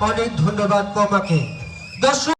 অনেক ধন্যবাদ তোমাকে দর্শক